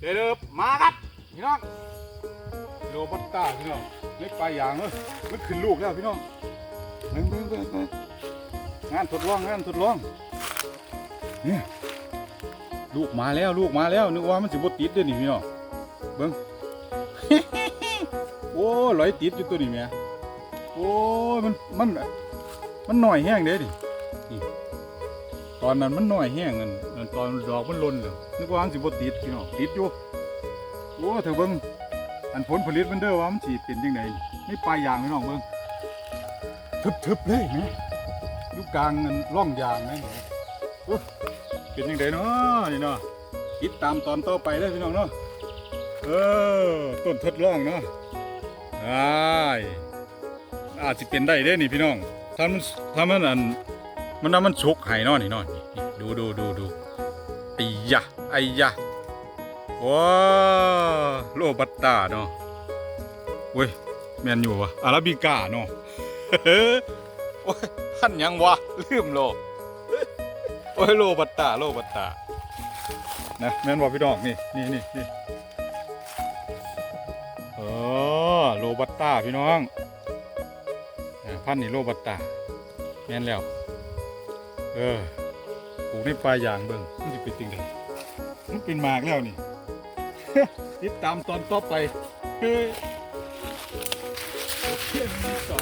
เดี๋ยวมาครับพี่น้องโรบัสต้าพี่น้องไม่ปลายอย่างเลยมันขึ้นลูกแล้วพี่น้องเบิ่งเบิ่งเบิ่งเบิ่งงานทดลองงานทดลองนี่ลูกมาแล้วลูกมาแล้วนึกว่ามันสิบติดเด้อนี่พี่น้องเบิ่งโอ้ลอยติดอยู่ตัวนี้แม่โอ้มันมันมันหน่อยแห้งเด้ดินี่ ตอนนั้นมันน่อยแห้งนั่นตอนดอกมันล่นเลยนึกว่ามันสิบ่ติดพี่น้องติดอยู่โอ้เถอะเบิ่งอันผลผลิตมันเด้อว่ามันสิเป็นจังไดนี่ปลายยางพี่น้องเบิ่งทึบๆเลยแหมอยู่กลางนั่นร่องยางนั่นแหมโอ้เป็นจังไดเนาะนี่เนาะติดตามตอนต่อไปเด้พี่น้องเนาะเออต้นทดลองเนาะไอ้ายอาจจะเป็นได้เด้นี่พี่น้องถ้ามันถ้ามันอัน มันน่ามันชกไห้นาะนี่นาะนี่นี่ดูดูดูดูไอ้ยะไอ้ยะว้าโลบัตตาเนาะเว้ยแมนอยู่วะอาราบิก้าเนาะโอ้ยพันยังวะลืมโลโอ้ยโลบัตตาโลบัตตานะแมนว่าพี่น้องนี่นี่นี่นี่เออโรบัตตาพี่น้องพันนี่โรบัตตาแมนแล้ว เออปลูกในปลายยางเบิ่งมันจะเป็นติงไงมันเป็นหมากแล้วนี่ ติดตามตอนต่อไปเฮ้ยโอเคมีต่อ